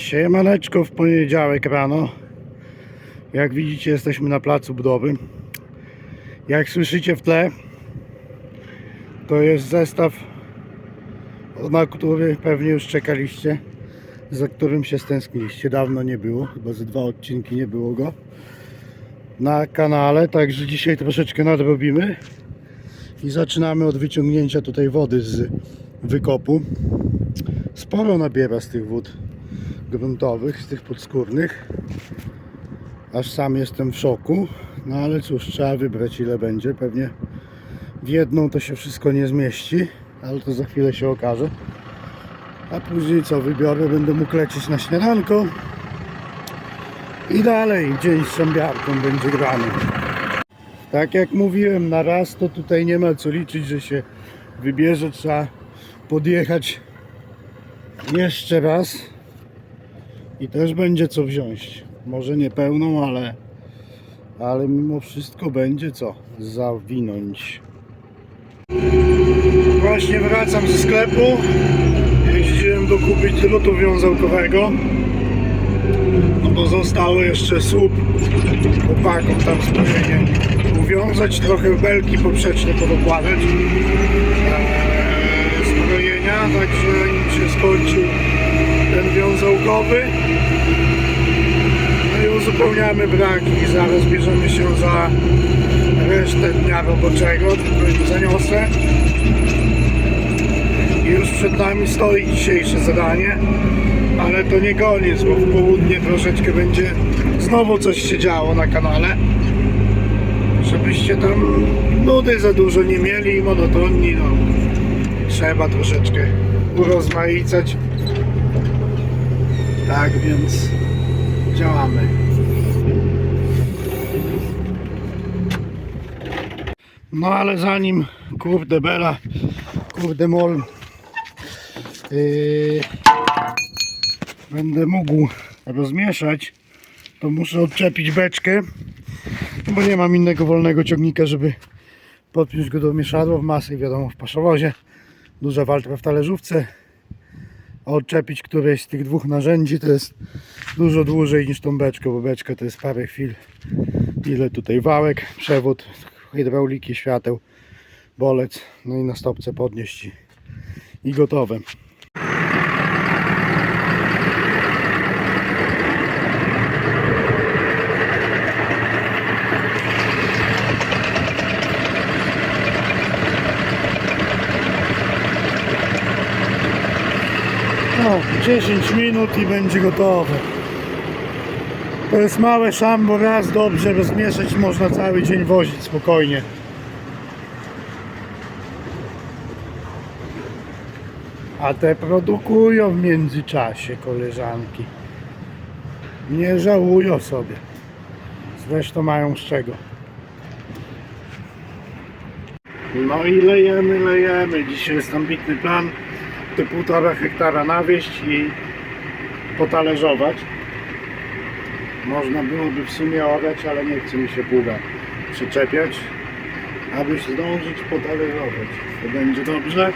Siemaneczko w poniedziałek rano. Jak widzicie jesteśmy na placu budowy. Jak słyszycie w tle to jest zestaw na który pewnie już czekaliście za którym się stęskniliście. Dawno nie było, chyba ze dwa odcinki nie było go na kanale, także dzisiaj troszeczkę nadrobimy i zaczynamy od wyciągnięcia tutaj wody z wykopu. Sporo nabiera z tych wód gruntowych, z tych podskórnych. Aż sam jestem w szoku. No ale cóż, trzeba wybrać ile będzie. Pewnie w jedną to się wszystko nie zmieści, ale to za chwilę się okaże. A później co, wybiorę, będę mógł lecieć na śniadanko. I dalej dzień z szambiarką będzie grany. Tak jak mówiłem, na raz to tutaj nie ma co liczyć, że się wybierze. Trzeba podjechać jeszcze raz i też będzie co wziąć. Może nie pełną, ale, ale mimo wszystko będzie co zawinąć. Właśnie wracam ze sklepu. Jeździłem dokupić drutu wiązałkowego. No bo zostało jeszcze słup chłopakom tam spojrzenie uwiązać, trochę belki poprzeczne podokładać eee, także im się skończył ten wiązałkowy. No i uzupełniamy braki, zaraz bierzemy się za resztę dnia roboczego, tylko zaniosę. I już przed nami stoi dzisiejsze zadanie, ale to nie koniec, bo w południe troszeczkę będzie znowu coś się działo na kanale. Żebyście tam nudy za dużo nie mieli i monotonni, no trzeba troszeczkę urozmaicać. Tak więc działamy. No ale zanim kurde bela, kurde mol yy, będę mógł rozmieszać, to muszę odczepić beczkę, bo nie mam innego wolnego ciągnika, żeby podpiąć go do mieszadła w masy, wiadomo w paszowozie, duża waltra w talerzówce, odczepić któreś z tych dwóch narzędzi to jest dużo dłużej niż tą beczkę, bo beczka to jest parę chwil. Ile tutaj wałek, przewód, hydrauliki, świateł, bolec, no i na stopce podnieść i, i gotowe. No, 10 minut i będzie gotowe. To jest małe szambo, raz dobrze rozmieszać można cały dzień wozić spokojnie. A te produkują w międzyczasie koleżanki. Nie żałują sobie. Zresztą mają z czego. No i lejemy, lejemy. Dzisiaj jest ambitny plan. Te półtora hektara nawieść i potalerzować. Można byłoby w sumie orać, ale nie chce mi się pługa przyczepiać, aby zdążyć potalerzować. To będzie dobrze.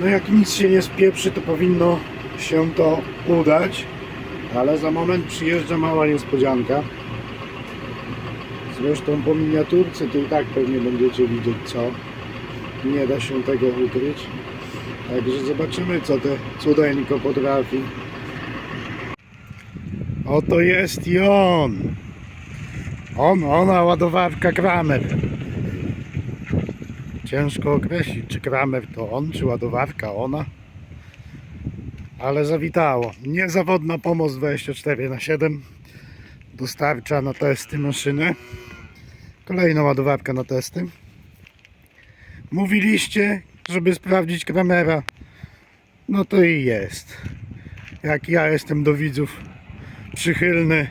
No jak nic się nie spieprzy, to powinno się to udać, ale za moment przyjeżdża mała niespodzianka. Zresztą po miniaturce to i tak pewnie będziecie widzieć co. Nie da się tego ukryć. Także zobaczymy co te cudeńko potrafi. Oto jest i on. On, ona, ładowarka Kramer. Ciężko określić, czy Kramer to on, czy ładowarka ona. Ale zawitało. Niezawodna pomoc 24 na 7 dostarcza na testy maszyny. Kolejna ładowarka na testy. Mówiliście, żeby sprawdzić Kramera. No to i jest. Jak ja jestem do widzów przychylny.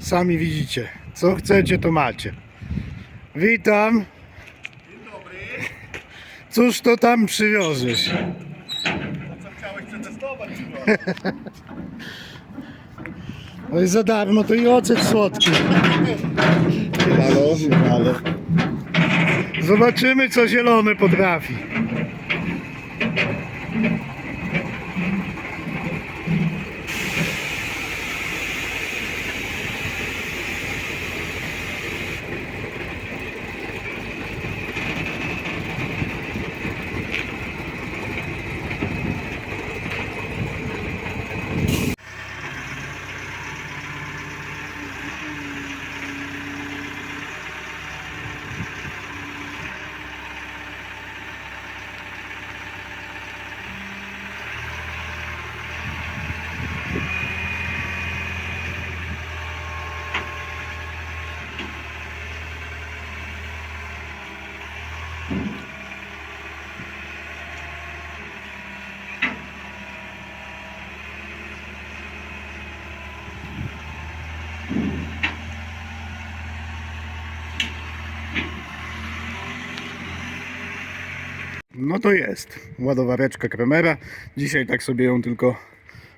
Sami widzicie. Co chcecie, to macie. Witam. Cóż to tam przywiozłeś? Co chciałeś przetestować? Oj, za darmo to i ocet słodki. Halo, halo. Zobaczymy, co zielony potrafi. No to jest ładowareczka Kremera. Dzisiaj tak sobie ją tylko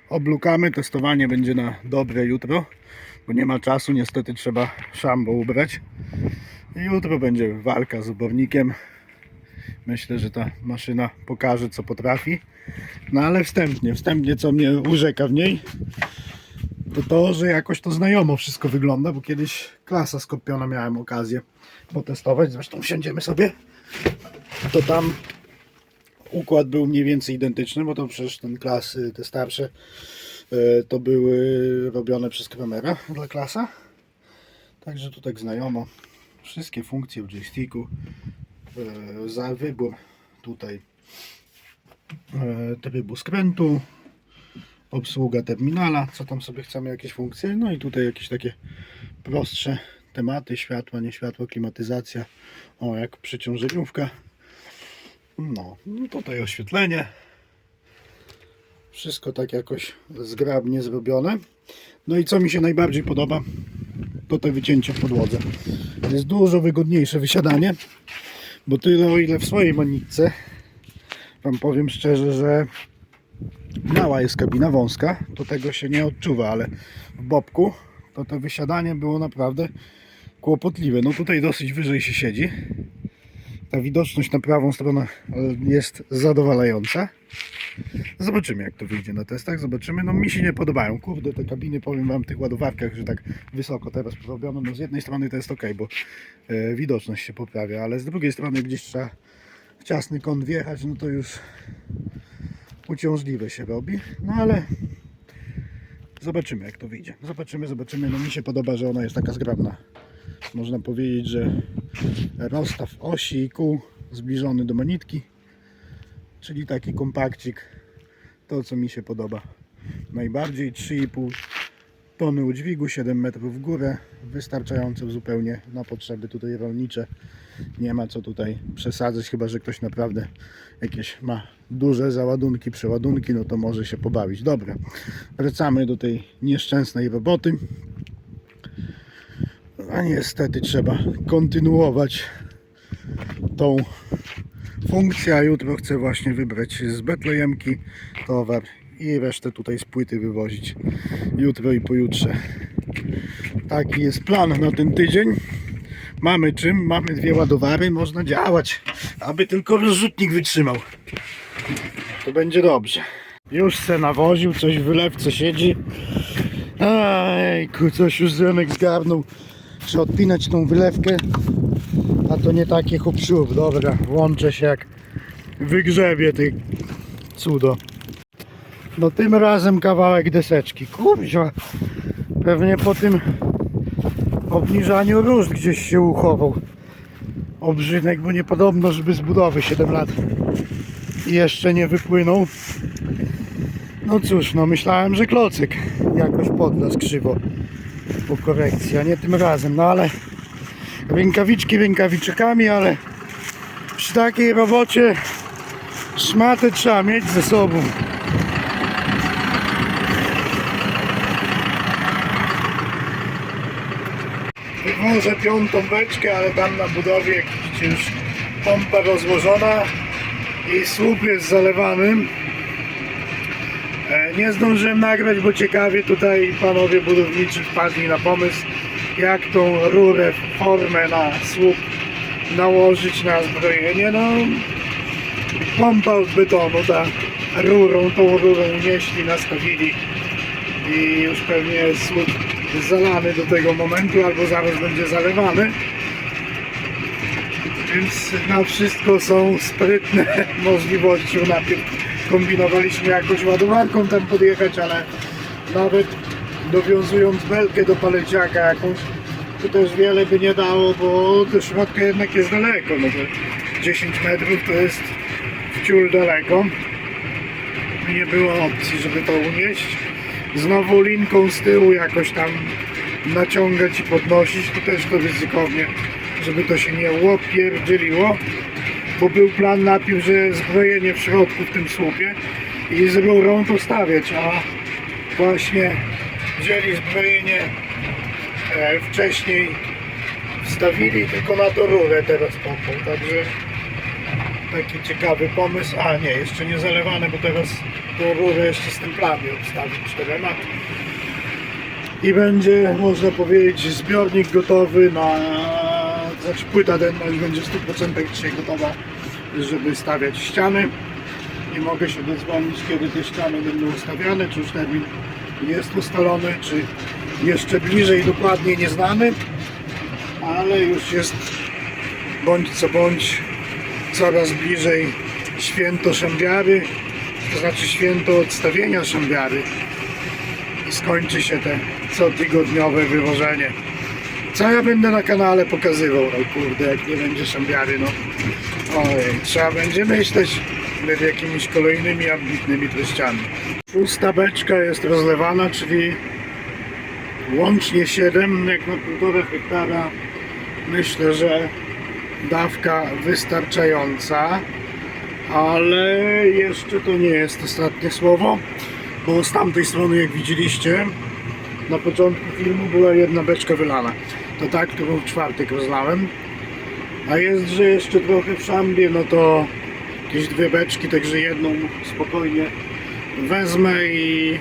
oblukamy. Testowanie będzie na dobre jutro, bo nie ma czasu. Niestety trzeba szambo ubrać. Jutro będzie walka z obornikiem. Myślę, że ta maszyna pokaże co potrafi. No ale wstępnie, wstępnie co mnie urzeka w niej, to to, że jakoś to znajomo wszystko wygląda, bo kiedyś klasa skopiona miałem okazję potestować. Zresztą siądziemy sobie. To tam układ był mniej więcej identyczny, bo to przecież ten klasy, te starsze, e, to były robione przez Kramera dla klasa. Także tu tak znajomo. Wszystkie funkcje w joysticku. E, Za wybór tutaj e, trybu skrętu, obsługa terminala, co tam sobie chcemy, jakieś funkcje. No i tutaj jakieś takie prostsze tematy, światła, nie światło, klimatyzacja, o jak przyciążeniówka. No, no tutaj oświetlenie. Wszystko tak jakoś zgrabnie zrobione. No i co mi się najbardziej podoba, to te wycięcie w podłodze. Jest dużo wygodniejsze wysiadanie, bo tyle o ile w swojej manitce, wam powiem szczerze, że mała jest kabina wąska, to tego się nie odczuwa, ale w bobku to to wysiadanie było naprawdę kłopotliwe. No tutaj dosyć wyżej się siedzi. Ta widoczność na prawą stronę e, jest zadowalająca. Zobaczymy jak to wyjdzie na testach, zobaczymy. No mi się nie podobają, kurde te kabiny, powiem wam w tych ładowarkach, że tak wysoko teraz robiono. No z jednej strony to jest ok, bo e, widoczność się poprawia, ale z drugiej strony gdzieś trzeba w ciasny kąt wjechać, no to już uciążliwe się robi. No ale zobaczymy jak to wyjdzie. Zobaczymy, zobaczymy. No mi się podoba, że ona jest taka zgrabna. Można powiedzieć, że rozstaw osi i kół zbliżony do manitki, czyli taki kompakcik, to co mi się podoba najbardziej, 3,5 tony udźwigu, 7 metrów w górę, wystarczające zupełnie na potrzeby tutaj rolnicze, nie ma co tutaj przesadzać, chyba że ktoś naprawdę jakieś ma duże załadunki, przeładunki, no to może się pobawić. Dobra, wracamy do tej nieszczęsnej roboty. A niestety trzeba kontynuować tą funkcję, a jutro chcę właśnie wybrać z Betlejemki towar i resztę tutaj z płyty wywozić jutro i pojutrze. Taki jest plan na ten tydzień. Mamy czym, mamy dwie ładowary, można działać, aby tylko rozrzutnik wytrzymał. To będzie dobrze. Już se nawoził, coś w wylewce siedzi. Ajku, coś już Zenek zgarnął. Trzeba odpinać tą wylewkę. A to nie takie hop siup. Dobra, włączę się jak wygrzebie tej cudo. No tym razem kawałek deseczki. Kurwa. Pewnie po tym obniżaniu różd gdzieś się uchował. Obrzynek, bo niepodobno, żeby z budowy 7 lat i jeszcze nie wypłynął. No cóż, no myślałem, że klocyk jakoś podlas krzywo po korekcji, a nie tym razem, no ale rękawiczki rękawiczkami, ale przy takiej robocie szmatę trzeba mieć ze sobą. Może piątą beczkę, ale tam na budowie, jak widzicie, już pompa rozłożona i słup jest zalewany. Nie zdążyłem nagrać, bo ciekawie tutaj panowie budowniczy wpadli na pomysł, jak tą rurę, formę na słup nałożyć na zbrojenie. No, pompa od betonu, ta rurą, tą rurą unieśli, nastawili i już pewnie słup zalany do tego momentu, albo zaraz będzie zalewany. Więc na wszystko są sprytne możliwości. Najpierw kombinowaliśmy jakoś ładowarką tam podjechać, ale nawet dowiązując belkę do paleciaka jakąś, to też wiele by nie dało, bo do środka jednak jest daleko. No to 10 metrów to jest wciul daleko. Nie było opcji, żeby to unieść. Znowu linką z tyłu jakoś tam naciągać i podnosić, to też to ryzykownie, żeby to się nie łopierdzieliło, bo był plan najpierw, że zbrojenie w środku w tym słupie i z rurą to stawiać, a właśnie wzięli zbrojenie e, wcześniej wstawili tylko na to rurę teraz pompą, także taki ciekawy pomysł. A nie, jeszcze nie zalewane, bo teraz tą rurę jeszcze z templami obstawić czterema. I będzie, można powiedzieć, zbiornik gotowy na... Znaczy płyta denna już będzie w 100% dzisiaj gotowa, żeby stawiać ściany. I mogę się dodzwonić, kiedy te ściany będą ustawiane, czy już termin jest ustalony, czy jeszcze bliżej dokładnie nieznany. Ale już jest bądź co bądź coraz bliżej święto Szambiary, to znaczy święto odstawienia Szambiary i skończy się te cotygodniowe wywożenie. Co ja będę na kanale pokazywał? No kurde, jak nie będzie Szambiary, no ojej, trzeba będzie myśleć nad jakimiś kolejnymi ambitnymi treściami. Szósta beczka jest rozlewana, czyli łącznie 7, jak na półtora hektara myślę, że dawka wystarczająca, ale jeszcze to nie jest ostatnie słowo, bo z tamtej strony, jak widzieliście, na początku filmu była jedna beczka wylana. To tak, którą w czwartek rozlałem. A jest, że jeszcze trochę w szambie, no to jakieś dwie beczki, także jedną spokojnie wezmę i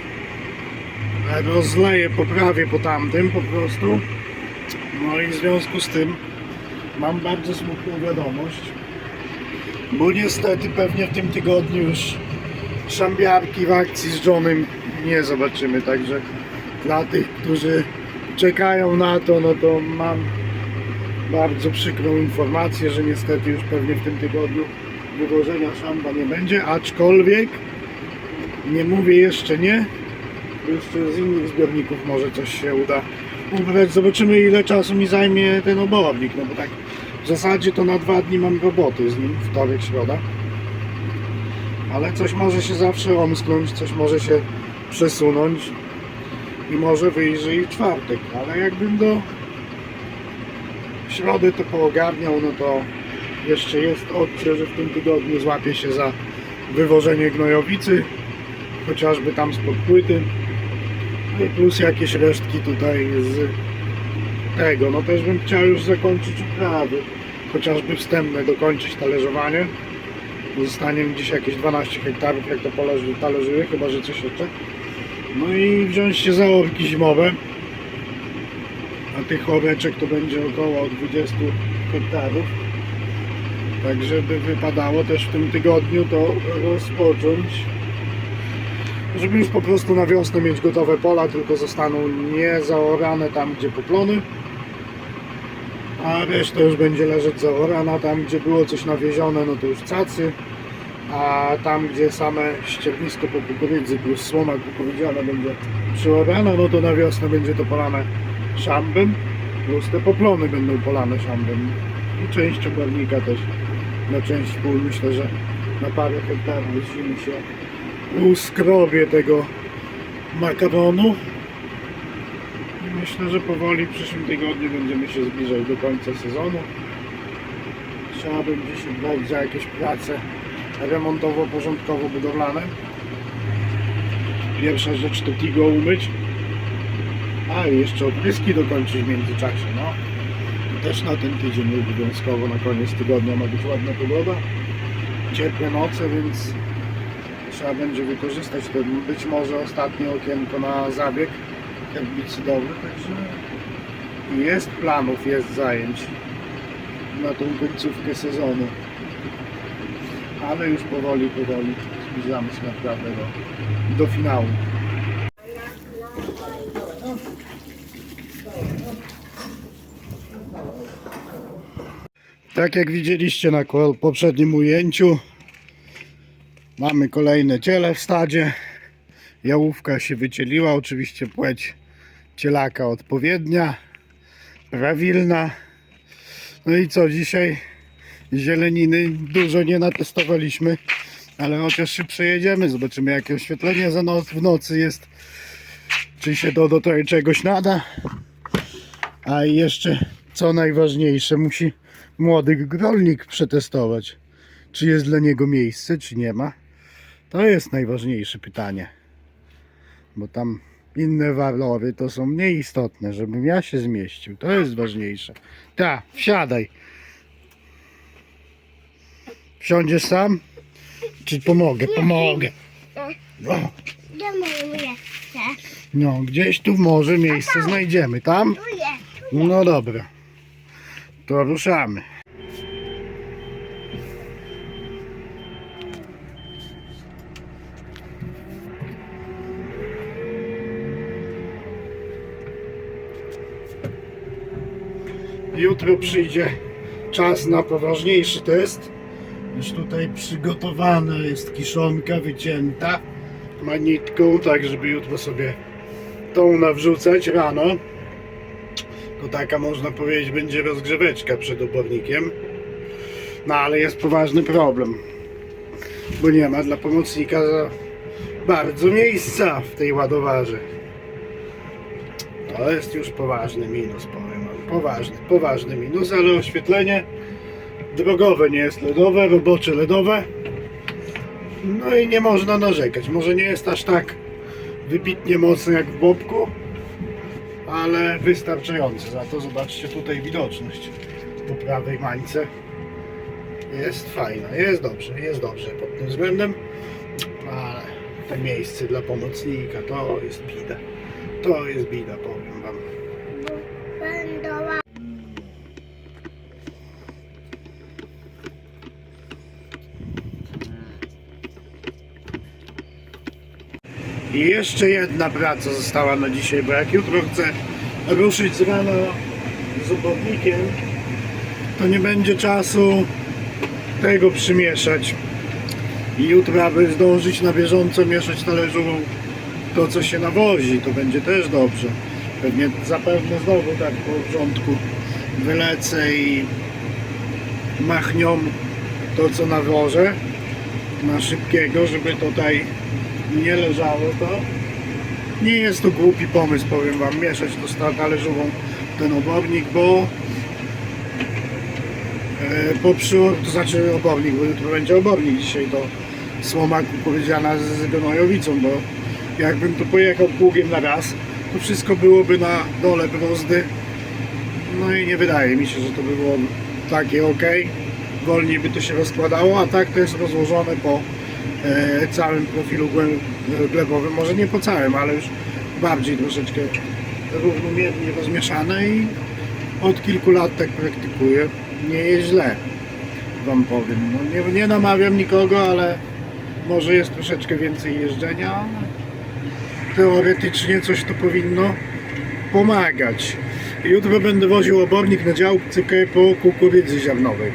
rozleję, poprawię po tamtym po prostu. No i w związku z tym mam bardzo smutną wiadomość, bo niestety pewnie w tym tygodniu już szambiarki w akcji z Johnem nie zobaczymy, także dla tych, którzy czekają na to, no to mam bardzo przykrą informację, że niestety już pewnie w tym tygodniu wywożenia szamba nie będzie, aczkolwiek nie mówię jeszcze nie, jeszcze z innych zbiorników może coś się uda ubrać. Zobaczymy ile czasu mi zajmie ten obornik, no bo tak w zasadzie to na dwa dni mam roboty z nim, wtorek, środa. Ale coś może się zawsze omsknąć, coś może się przesunąć i może wyjrzy i czwartek, ale jakbym do środy to poogarniał, no to jeszcze jest opcja, że w tym tygodniu złapię się za wywożenie gnojowicy, chociażby tam spod płyty. No i plus jakieś resztki tutaj z tego. No też bym chciał już zakończyć uprawy, chociażby wstępne, dokończyć talerzowanie. Zostanie mi dziś jakieś 12 hektarów, jak to talerzyły, chyba że coś jeszcze. No i wziąć się za orki zimowe. A tych oreczek to będzie około 20 hektarów. Tak żeby wypadało też w tym tygodniu to rozpocząć żeby już po prostu na wiosnę mieć gotowe pola, tylko zostaną niezaorane tam, gdzie poplony, a reszta już będzie leżeć zaorana, tam gdzie było coś nawiezione, no to już cacy, a tam gdzie same ściernisko po plus słoma kukurydziana będzie przeorana, no to na wiosnę będzie to polane szambem, plus te poplony będą polane szambem i część obornika też, na część pół myślę, że na parę hektarów zimy się uskrobię tego makaronu. I myślę, że powoli w przyszłym tygodniu będziemy się zbliżać do końca sezonu. Trzeba będzie się brać za jakieś prace remontowo-porządkowo-budowlane. Pierwsza rzecz to Tigo umyć. A jeszcze odpryski dokończyć w międzyczasie. No. Też na ten tydzień obowiązkowo na koniec tygodnia ma być ładna pogoda. Ciepłe noce, więc trzeba będzie wykorzystać to być może ostatnie okienko na zabieg herbicydowy, także jest planów, jest zajęć na tą końcówkę sezonu. Ale już powoli, powoli zbliżamy się naprawdę do, do finału. Tak jak widzieliście na poprzednim ujęciu, Mamy kolejne ciele w stadzie. Jałówka się wycieliła, oczywiście płeć cielaka odpowiednia, prawilna. No i co dzisiaj? Zieleniny dużo nie natestowaliśmy, ale chociaż się przejedziemy, zobaczymy jakie oświetlenie za noc, w nocy jest, czy się to do tego czegoś nada. A jeszcze co najważniejsze, musi młody rolnik przetestować, czy jest dla niego miejsce, czy nie ma. To jest najważniejsze pytanie. Bo tam inne walory to są mniej istotne, żebym ja się zmieścił. To jest ważniejsze. Ta, wsiadaj. Wsiądziesz sam? Czy pomogę? Pomogę. O, Gdzie moje jeszcze? no, gdzieś tu w morze miejsce znajdziemy. Tam? No dobra. To ruszamy. Jutro przyjdzie czas na poważniejszy test. Już tutaj przygotowana jest kiszonka wycięta manitką, tak żeby jutro sobie tą nawrzucać rano. To taka można powiedzieć będzie rozgrzeweczka przed obornikiem. No ale jest poważny problem. Bo nie ma dla pomocnika za bardzo miejsca w tej ładowarze. To jest już poważny minus, powiem. Poważny, poważny minus, ale oświetlenie drogowe nie jest LEDowe, robocze LEDowe. No i nie można narzekać. Może nie jest aż tak wybitnie mocne jak w Bobku, ale wystarczające. Za to zobaczcie tutaj widoczność po prawej mańce. Jest fajna, jest dobrze, jest dobrze pod tym względem, ale to miejsce dla pomocnika to jest bida. To jest bida, powiem wam. Będą I jeszcze jedna praca została na dzisiaj, bo jak jutro chcę ruszyć z rana z obornikiem, to nie będzie czasu tego przymieszać. I jutro, aby zdążyć na bieżąco mieszać talerzową to, co się nawozi, to będzie też dobrze. Pewnie zapewne znowu tak po początku wylecę i machnią to, co nawożę na szybkiego, żeby tutaj nie leżało to. Nie jest to głupi pomysł, powiem Wam, mieszać to z talerzową ten obornik, bo e, po przyłor, to znaczy obornik, bo jutro będzie obornik, dzisiaj to słoma kukurydziana z, gnojowicą, bo jakbym tu pojechał pługiem na raz, to wszystko byłoby na dole brozdy. No i nie wydaje mi się, że to by było takie ok. Wolniej by to się rozkładało, a tak to jest rozłożone po całym profilu glebowym. Może nie po całym, ale już bardziej troszeczkę równomiernie rozmieszane i od kilku lat tak praktykuję. Nie jest źle, Wam powiem. No, nie, nie namawiam nikogo, ale może jest troszeczkę więcej jeżdżenia. Teoretycznie coś to powinno pomagać. Jutro będę woził obornik na działce po kukurydzy ziarnowej.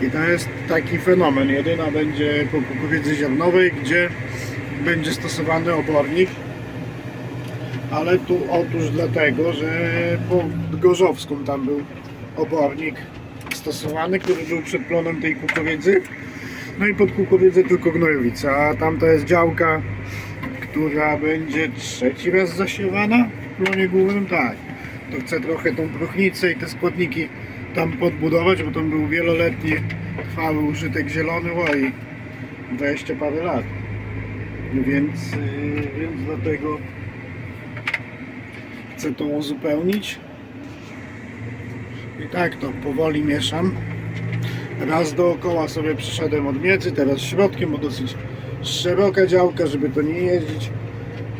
I to jest taki fenomen. Jedyna będzie po kukurydzy ziarnowej, gdzie będzie stosowany obornik. Ale tu otóż dlatego, że po Gorzowską tam był obornik stosowany, który był przed plonem tej kukurydzy. No i pod kukurydzę tylko gnojowica, a tamta jest działka, która będzie trzeci raz zasiewana w plonie głównym, tak. To chcę trochę tą próchnicę i te składniki tam podbudować, bo tam był wieloletni trwały użytek zielony, oj, 20 parę lat. Więc, yy, więc dlatego chcę to uzupełnić. I tak to powoli mieszam. Raz dookoła sobie przyszedłem od miedzy, teraz środkiem, bo dosyć szeroka działka, żeby to nie jeździć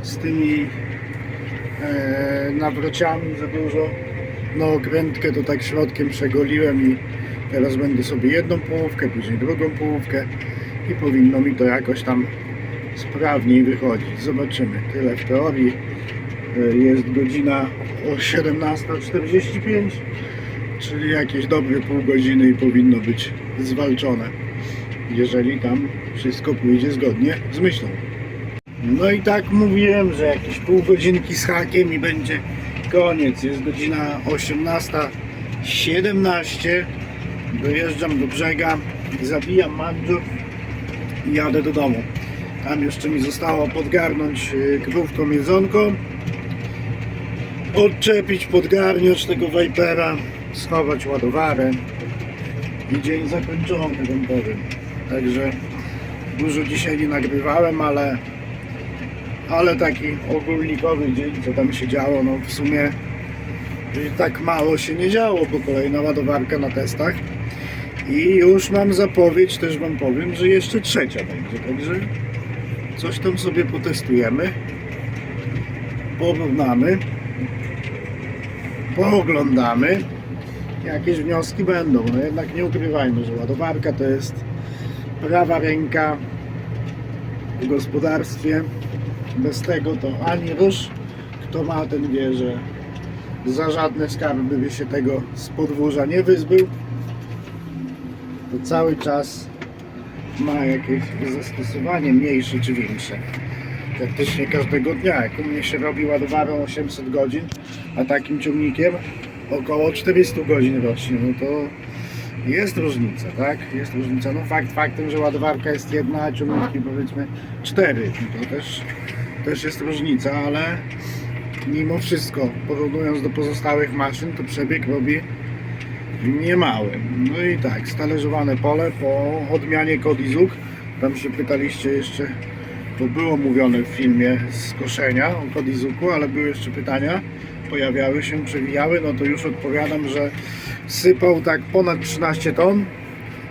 z tymi e, nawrociami za dużo. Okrętkę to tak środkiem przegoliłem i teraz będę sobie jedną połówkę, później drugą połówkę i powinno mi to jakoś tam sprawniej wychodzić. Zobaczymy. Tyle w teorii. E, Jest godzina o 17.45, czyli jakieś dobre pół godziny i powinno być zwalczone, jeżeli tam wszystko pójdzie zgodnie z myślą. No i tak mówiłem, że jakieś pół godzinki z hakiem i będzie koniec. Jest godzina 18.17. Dojeżdżam do brzega, zabijam mandżur i jadę do domu. Tam jeszcze mi zostało podgarnąć y, krówką jedzonką, odczepić podgarniacz tego Vipera, schować ładowarę i dzień zakończony, wam powiem. Także dużo dzisiaj nie nagrywałem, ale ale taki ogólnikowy dzień, co tam się działo, no w sumie y, tak mało się nie działo, bo kolejna ładowarka na testach I już mam zapowiedź, też Wam powiem, że jeszcze trzecia będzie. Także coś tam sobie potestujemy, porównamy, pooglądamy. Jakieś wnioski będą. No jednak nie ukrywajmy, że ładowarka to jest prawa ręka w gospodarstwie. Bez tego to ani rusz. Kto ma, ten wie, że za żadne skarby by się tego z podwórza nie wyzbył. To cały czas ma jakieś zastosowanie mniejsze czy większe. Praktycznie każdego dnia. Jak u mnie się robi ładowarą 800 godzin, a takim ciągnikiem około 400 godzin rocznie, no to jest różnica, tak? Jest różnica. No fakt faktem, że ładowarka jest jedna, a ciągniki powiedzmy cztery. No to też, też jest różnica, ale mimo wszystko, porównując do pozostałych maszyn, to przebieg robi niemały. No i tak, stalerzowane pole po odmianie Kodizuk. Tam się pytaliście jeszcze, to było mówione w filmie z koszenia o Kodizuku, ale były jeszcze pytania, pojawiały się, przewijały, no to już odpowiadam, że sypał tak ponad 13 ton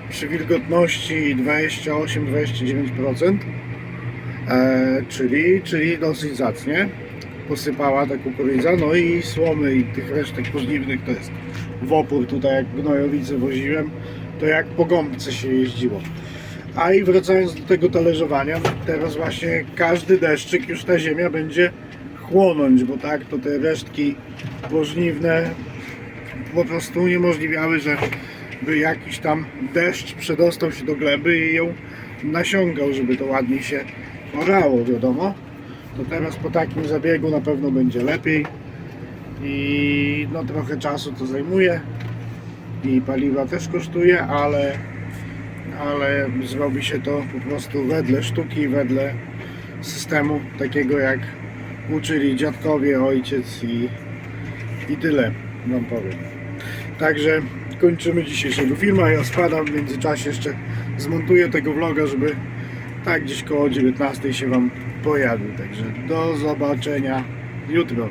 przy wilgotności 28-29%, e, czyli, czyli dosyć zacnie posypała ta kukurydza, no i słomy i tych resztek pożniwnych to jest w opór tutaj jak gnojowice woziłem, to jak po gąbce się jeździło. A i wracając do tego talerzowania, teraz właśnie każdy deszczyk już ta ziemia będzie chłonąć, bo tak to te resztki pożniwne po prostu uniemożliwiały, że by jakiś tam deszcz przedostał się do gleby i ją nasiągał, żeby to ładniej się orało, wiadomo. To teraz po takim zabiegu na pewno będzie lepiej i no trochę czasu to zajmuje i paliwa też kosztuje, ale ale zrobi się to po prostu wedle sztuki, wedle systemu takiego jak uczyli dziadkowie, ojciec i, i tyle wam powiem. Także kończymy dzisiejszego filmu, a ja spadam w międzyczasie jeszcze zmontuję tego vloga, żeby tak gdzieś koło 19 się wam pojawił. Także do zobaczenia jutro.